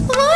What?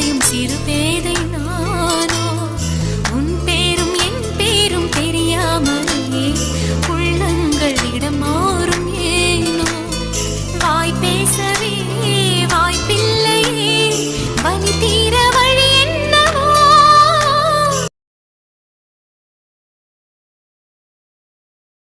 அலையும் சிறு பேதை